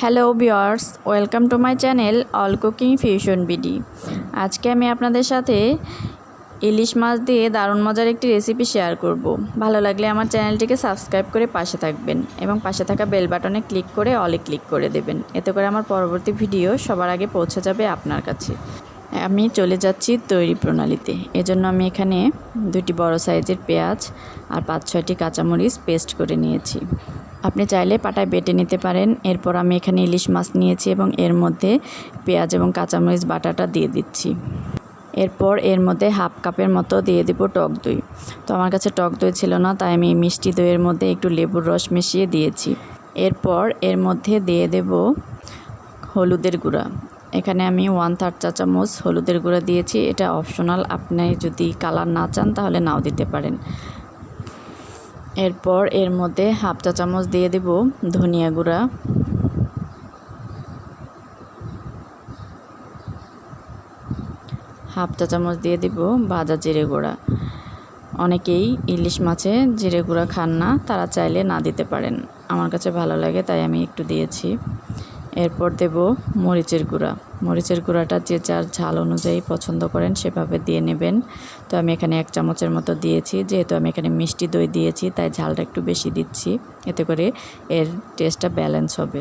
Hello viewers welcome to my channel all cooking fusion BD. আজকে আমি আপনাদের সাথে ইলিশ মাছ দিয়ে দারুণ মজার একটি রেসিপি শেয়ার করব। ভালো লাগলে আমার চ্যানেলটিকে সাবস্ক্রাইব করে পাশে থাকবেন এবং পাশে থাকা বেল বাটনে ক্লিক করে অলে ক্লিক করে দেবেন। এতে করে আমার পরবর্তী ভিডিও সবার আগে পৌঁছে যাবে আপনার কাছে। আমি চলে যাচ্ছি তৈরি প্রণালীতে। এজন্য আমি এখানে দুটি বড় সাইজের পেঁয়াজ আর পাঁচ ছয়টি কাঁচামরিচ পেস্ট করে নিয়েছি। আপনি চাইলে পাটায় বেটে নিতে পারেন। এরপর আমি এখানে ইলিশ মাছ নিয়েছি এবং এর মধ্যে পেঁয়াজ এবং কাঁচামরিচ, বাটাটা দিয়ে দিচ্ছি। এরপর এর মধ্যে হাফ কাপের মতো দিয়ে দেব টক দই। তো আমার কাছে টক দই ছিল না, তাই আমি মিষ্টি দইয়ের মধ্যে একটু লেবুর রস মিশিয়ে দিয়েছি। এরপর এর মধ্যে দিয়ে দেব হলুদের গুঁড়া। এখানে আমি ওয়ান থার্ড চা চামচ হলুদের গুঁড়া দিয়েছি। এটা অপশনাল আপনি যদি কালার না চান তাহলে নাও দিতে পারেন। এরপর এর মধ্যে হাফ চা চামচ দিয়ে দেব ধনিয়া গুঁড়া। হাফ চা চামচ দিয়ে দিব ভাজা জিরে গুঁড়া। অনেকেই ইলিশ মাছে জিরে গুঁড়া খান না, তারা চাইলে না দিতে পারেন। আমার কাছে ভালো লাগে, তাই আমি একটু দিয়েছি। এরপর দেব মরিচের গুঁড়া। মরিচের গুঁড়াটা যে যার ঝাল অনুযায়ী পছন্দ করেন সেভাবে দিয়ে নেবেন। তো আমি এখানে এক চামচের মতো দিয়েছি। যেহেতু আমি এখানে মিষ্টি দই দিয়েছি, তাই ঝালটা একটু বেশি দিচ্ছি। এতে করে এর টেস্টটা ব্যালেন্স হবে।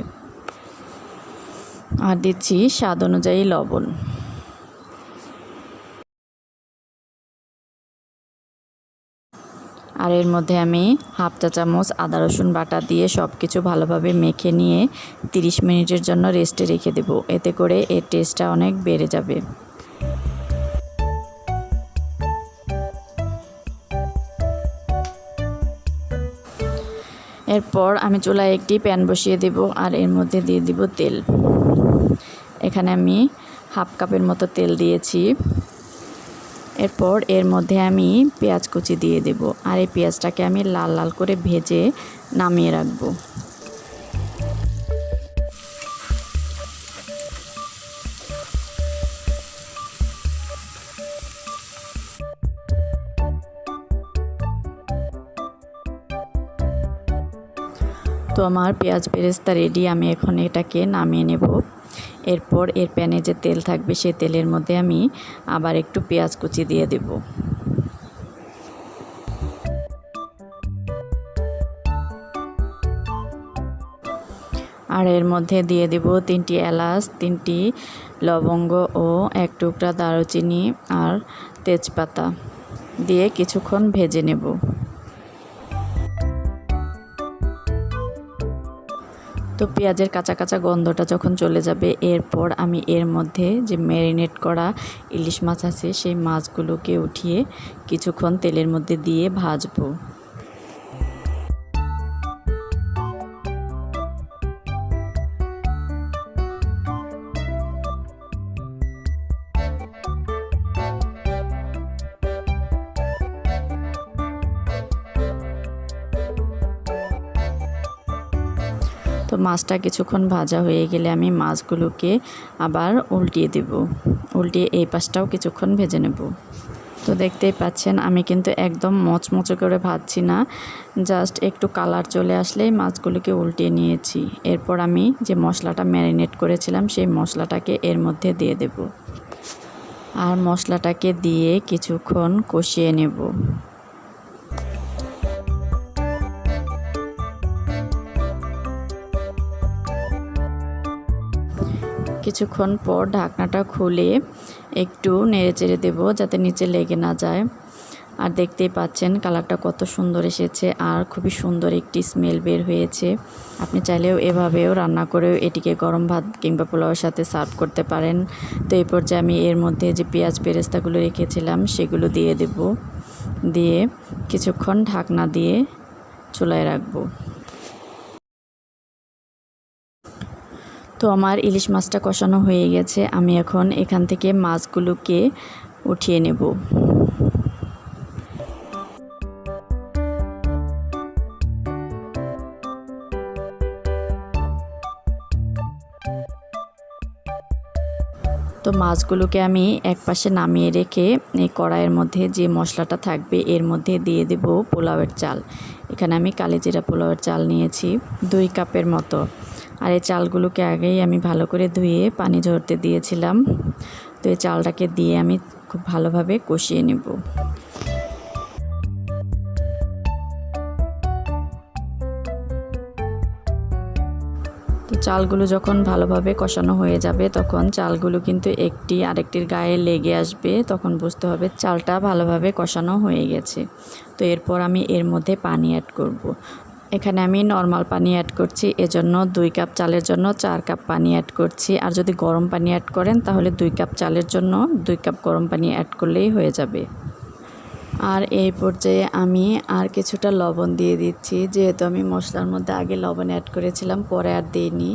আর দিচ্ছি স্বাদ অনুযায়ী লবণ। আর এর মধ্যে আমি হাফ চা চামচ আদা রসুন বাটা দিয়ে সব কিছু ভালোভাবে মেখে নিয়ে 30 মিনিটের জন্য রেস্টে রেখে দেব। এতে করে এর টেস্টটা অনেক বেড়ে যাবে। এরপর আমি চুলায় একটি প্যান বসিয়ে দেব আর এর মধ্যে দিয়ে দিব তেল। এখানে আমি হাফ কাপের মতো তেল দিয়েছি। এরপর এর মধ্যে আমি পেঁয়াজ কুচি দিয়ে দেব আর এই পেঁয়াজটাকে আমি লাল লাল করে ভেজে নামিয়ে রাখব। তো আমার পেঁয়াজ বেরেস্তা রেডি আমি এখন এটাকে নামিয়ে নেব। এরপর এর প্যানে যে তেল থাকবে সেই তেলের মধ্যে আমি আবার একটু পেঁয়াজ কুচি দিয়ে দেব। আর এর মধ্যে দিয়ে দেব তিনটি এলাচ, তিনটি লবঙ্গ ও এক টুকরা দারুচিনি আর তেজপাতা দিয়ে কিছুক্ষণ ভেজে নেব। তো পেঁয়াজের কাঁচা কাঁচা গন্ধটা যখন চলে যাবে, এরপর আমি এর মধ্যে যে ম্যারিনেট করা ইলিশ মাছ আছে, সেই মাছগুলোকে উঠিয়ে কিছুক্ষণ তেলের মধ্যে দিয়ে ভাজবো। তো মাছটা কিছুক্ষণ ভাজা হয়ে গেলে আমি মাছগুলোকে আবার উল্টিয়ে দেব। উল্টিয়ে এই পাশটাও কিছুক্ষণ ভেজে নেব। তো দেখতেই পাচ্ছেন, আমি কিন্তু একদম মচমচে করে ভাজছি না। জাস্ট একটু কালার চলে আসলেই মাছগুলোকে উল্টিয়ে নিয়েছি। এরপর আমি যে মশলাটা ম্যারিনেট করেছিলাম, সেই মশলাটাকে এর মধ্যে দিয়ে দেব। আর মশলাটাকে দিয়ে কিছুক্ষণ কষিয়ে নেব। কিছুক্ষণ পর ঢাকনাটা খুলে একটু নেড়ে চেড়ে দেবো যাতে নিচে লেগে না যায়। আর দেখতেই পাচ্ছেন কালারটা কত সুন্দর এসেছে আর খুবই সুন্দর একটি স্মেল বের হয়েছে। আপনি চাইলেও এভাবেও রান্না করেও এটিকে গরম ভাত কিংবা পোলাওয়ের সাথে সার্ভ করতে পারেন। তো এই পর্যায়ে আমি এর মধ্যে যে পেঁয়াজ বেরেস্তাগুলো রেখেছিলাম সেগুলো দিয়ে দেব। দিয়ে কিছুক্ষণ ঢাকনা দিয়ে চুলায় রাখব। তো আমার ইলিশ মাছটা কষানো হয়ে গেছে, আমি এখন এখান থেকে মাছগুলোকে উঠিয়ে নেব। তো মাছগুলোকে আমি এক পাশে নামিয়ে রেখে এই কড়াইয়ের মধ্যে যে মশলাটা থাকবে, এর মধ্যে দিয়ে দেব পোলাওয়ের চাল। এখানে আমি কালিজিরা পোলাওয়ের চাল নিয়েছি, দুই কাপের মতো। আর এই চালগুলোকে আগেই আমি ভালো করে ধুয়ে পানি ঝরতে দিয়েছিলাম। তো এই চালটাকে দিয়ে আমি খুব ভালোভাবে কষিয়ে নেব। তো চালগুলো যখন ভালোভাবে কষানো হয়ে যাবে, তখন চালগুলো কিন্তু একটি আরেকটির গায়ে লেগে আসবে। তখন বুঝতে হবে চালটা ভালোভাবে কষানো হয়ে গেছে। তো এরপর আমি এর মধ্যে পানি অ্যাড করব। এখানে আমি নর্মাল পানি অ্যাড করছি, এজন্য দুই কাপ চালের জন্য চার কাপ পানি অ্যাড করছি। আর যদি গরম পানি অ্যাড করেন, তাহলে দুই কাপ চালের জন্য দুই কাপ গরম পানি অ্যাড করলেই হয়ে যাবে। আর এই পর্যায়ে আমি আর কিছুটা লবণ দিয়ে দিচ্ছি। যেহেতু আমি মশলার মধ্যে আগে লবণ অ্যাড করেছিলাম, পরে আর দিইনি।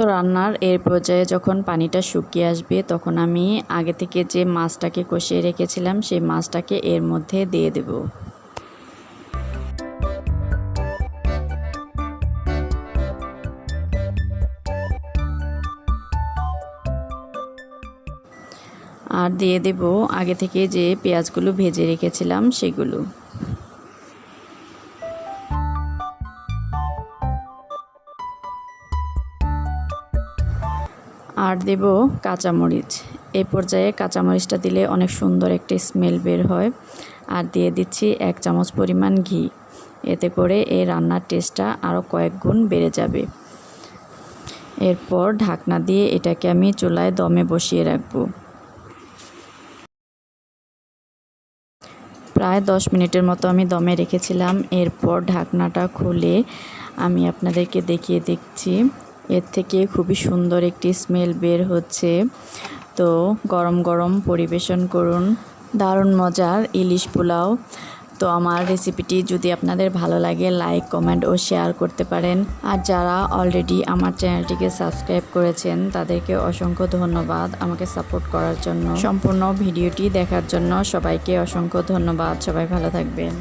তো রান্নার এর পর্যায়ে যখন পানিটা শুকিয়ে আসবে, তখন আমি আগে থেকে যে মাছটাকে কষিয়ে রেখেছিলাম, সেই মাছটাকে এর মধ্যে দিয়ে দেব। আর দিয়ে দেব আগে থেকে যে পেঁয়াজগুলো ভেজে রেখেছিলাম, সেগুলো। আর দেব কাঁচামরিচ। এই পর্যায়ে কাঁচামরিচটা দিলে অনেক সুন্দর একটি স্মেল বের হয়। আর দিয়ে দিচ্ছি এক চামচ পরিমাণ ঘি। এতে করে এই রান্নার টেস্টটা আরও কয়েক গুণ বেড়ে যাবে। এরপর ঢাকনা দিয়ে এটাকে আমি চুলায় দমে বসিয়ে রাখব। প্রায় দশ মিনিটের মতো আমি দমে রেখেছিলাম। এরপর ঢাকনাটা খুলে আমি আপনাদেরকে দেখিয়ে দেখছি। এর থেকে খুবই সুন্দর একটি স্মেল বের হচ্ছে। তো গরম গরম পরিবেশন করুন। দারুণ মজার ইলিশ পোলাও। তো আমার রেসিপিটি যদি আপনাদের ভালো লাগে লাইক কমেন্ট ও শেয়ার করতে পারেন। আর যারা অলরেডি আমার চ্যানেলটিকে সাবস্ক্রাইব করেছেন, তাদেরকে অসংখ্য ধন্যবাদ আমাকে সাপোর্ট করার জন্য। সম্পূর্ণ ভিডিওটি দেখার জন্য সবাইকে অসংখ্য ধন্যবাদ। সবাই ভালো থাকবেন।